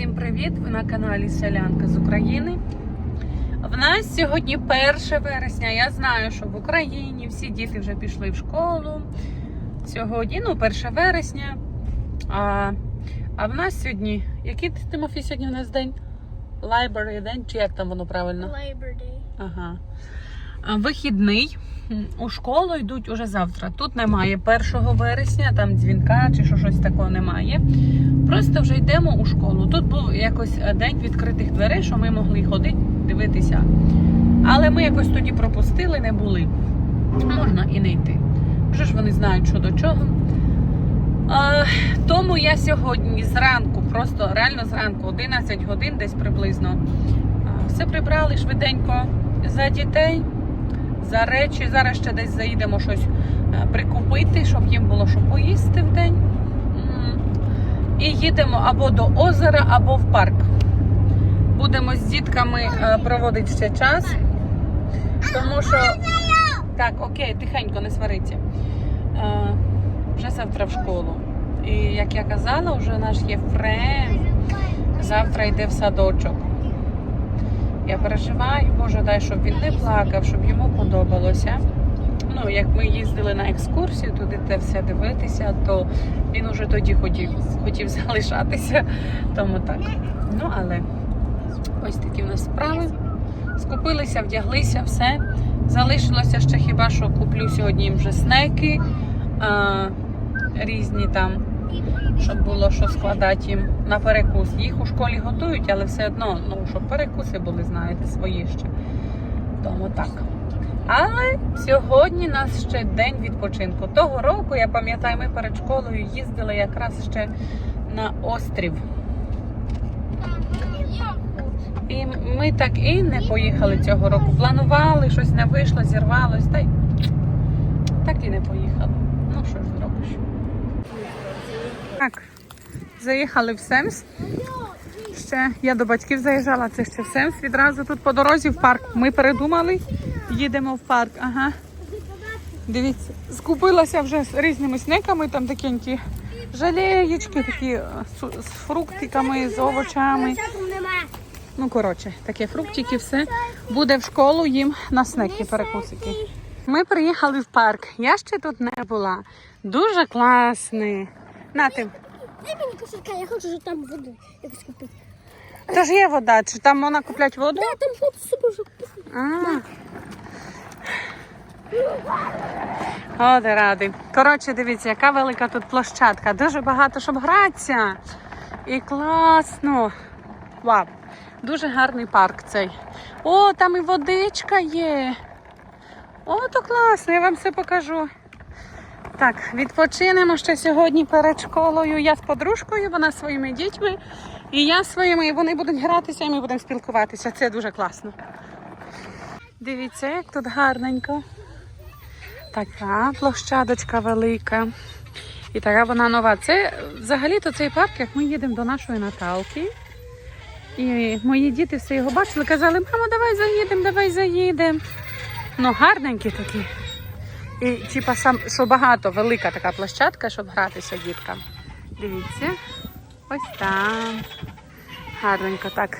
Всім привіт! Ви на каналі Селянка з України. В нас сьогодні 1 вересня. Я знаю, що в Україні всі діти вже пішли в школу. Сьогодні, ну, 1 вересня. А, а в нас сьогодні. Який Тимофій сьогодні у нас день? Library день, чи як там воно правильно? Labor Day. Ага. А, Вихідний. У школу йдуть уже завтра. Тут немає 1 вересня, там дзвінка чи що щось такого немає. Просто вже йдемо у школу. Тут був якось е, день відкритих дверей, що ми могли ходити, дивитися. Але ми якось тоді пропустили, не були. Можна і не йти. Вже ж вони знають, що до чого. А, тому я сьогодні зранку, просто реально зранку, 11 годин десь приблизно, все прибрали швиденько за дітей, за речі. Зараз ще десь заїдемо щось е, прикупити, щоб їм було що поїсти в день. І їдемо або до озера, або в парк. Будемо з дітками е, проводити ще час. Тому що. Так, окей, тихенько, не свариться. Е, Вже завтра в школу. І як я казала, вже наш Єфрем завтра йде в садочок. Я переживаю, Боже, дай, щоб він не плакав, щоб йому подобалося. Ну, як ми їздили на екскурсію, туди те все дивитися, то він уже тоді хотів, хотів залишатися. Тому так. Ну, але ось такі в нас справи. Скупилися, вдяглися, все. Залишилося ще хіба що куплю сьогодні їм вже снеки а, різні там, щоб було що складати їм на перекус. Їх у школі готують, але все одно, ну, щоб перекуси були, знаєте, свої ще. Тому так. Але сьогодні нас ще день відпочинку. Того року, я пам'ятаю, ми перед школою їздили якраз ще на острів. І ми так і не поїхали цього року. Планували, щось не вийшло, зірвалось, та й так і не поїхали. Ну що ж зробиш? Так, заїхали в Семс. Ще я до батьків заїжджала, це ще в Семс. Відразу тут по дорозі в парк. Ми передумали, їдемо в парк. Ага. Dивіться, скупилася вже з різними снеками, там такенькі жалеєчки, такі е, з фруктиками, з овочами. Ну, коротше, таке фруктики, все. Буде в школу їм на снеки перекусики. Ми приїхали в парк. Я ще тут не була. Дуже класний. На ти. Дай мені кошелька, я хочу, щоб там воду якось купити. Це ж є вода. Чи там можна купляти воду? Да, там з собою щоб купити. А. О, де радий. Коротше, дивіться, яка велика тут площадка. Дуже багато, щоб гратися. І класно. Вау. Дуже гарний парк цей. О, там і водичка є. О, то класно, я вам все покажу. Так, відпочинемо ще сьогодні перед школою. Я з подружкою, вона своїми дітьми. І я своїми, і вони будуть гратися, і ми будемо спілкуватися. Це дуже класно. Дивіться, як тут гарненько. Така площадочка велика. І така вона нова. Це взагалі-то цей парк, як ми їдемо до нашої Наталки. І мої діти все його бачили, казали, мамо, давай заїдемо, давай заїдемо. Ну, гарненькі такі. І типа сам, що багато, велика така площадка, щоб гратися діткам. Дивіться, ось там. Гарненько так.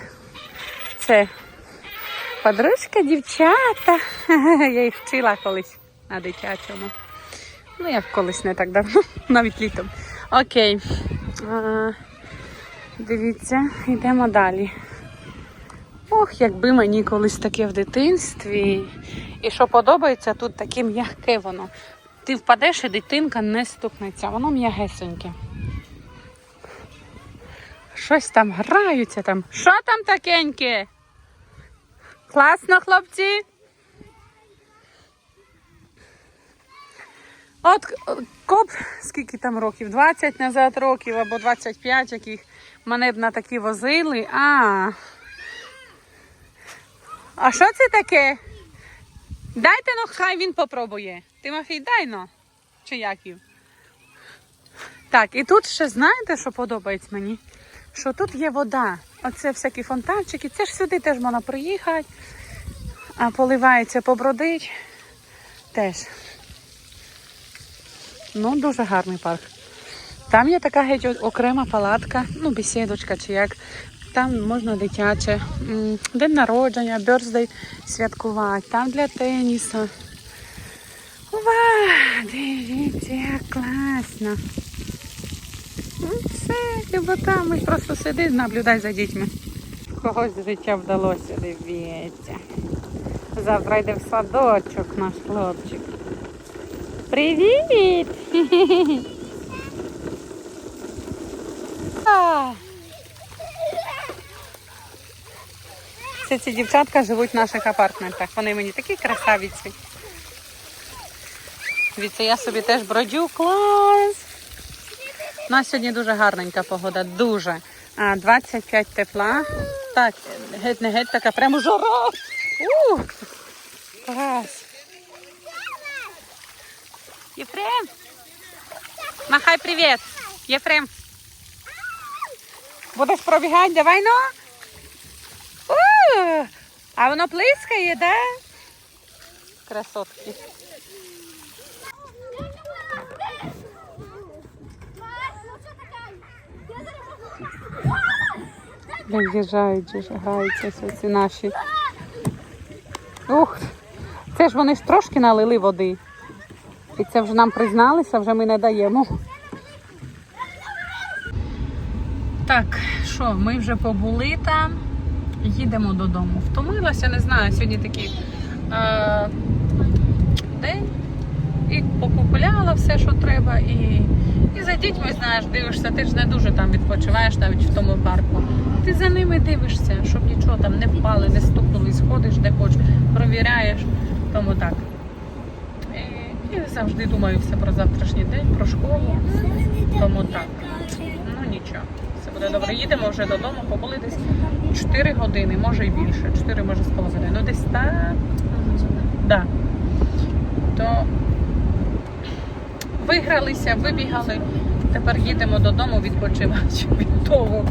Це подружка, дівчата. Я їх вчила колись на дитячому. Ну, як колись не так давно, навіть літом. Окей. Дивіться, йдемо далі. Ох, якби мені колись таке в дитинстві. І що подобається, тут таке м'яке воно. Ти впадеш і дитинка не стукнеться, воно м'ягесеньке. Щось там граються там. Що там такеньке? Класно, хлопці. От коп, скільки там років? 20 назад років або 25, яких мене б на такі возили. А. А що це таке? Дайте ну, хай він попробує. Тимофій, дай ну. Чи Яків? Так, і тут ще знаєте, що подобається мені? Що тут є вода. Оце всякі фонтанчики. Це ж сюди теж можна приїхати, а поливається, побродить. Теж. Ну, дуже гарний парк. Там є така геть окрема палатка, ну, бесідочка чи як. Там можна дитяче, день народження, бёрздей святкувати, там для тенісу. Ва, дивіться, як класно. Ну, Все, любота, ми просто сиди, наблюдай за дітьми. Когось життя вдалося, дивіться. Завтра йде в садочок наш хлопчик. Привіт! А! Це ці дівчатка живуть в наших апартментах. Вони мені такі красавіці. Дивіться, я собі теж бродю. Клас! У нас сьогодні дуже гарненька погода, дуже. 25 тепла. Так, геть не геть, така прямо жара. У! Клас. Єфрем. Махай привіт. Єфрем. Будеш пробігати, давай ну. А воно плискає, да? Красотки. Виїжджають, жигаються ці наші. Ух, це ж вони ж трошки налили води. І це вже нам призналися, вже ми не даємо. Так, що, ми вже побули там, їдемо додому. Втомилася, не знаю, сьогодні такий е, день. І покупляла все, що треба, і, і за дітьми, знаєш, дивишся, ти ж не дуже там відпочиваєш навіть в тому парку. Ти за ними дивишся, щоб нічого там не впали, не стукнули, сходиш де хочеш, провіряєш. Тому так. І, і завжди думаю все про завтрашній день, про школу. Тому так. Ну нічого, буде добре. Їдемо вже додому, побули десь 4 години, може і більше. 4, може з половиною. Ну десь так. Да. То вигралися, вибігали. Тепер їдемо додому відпочивати від того.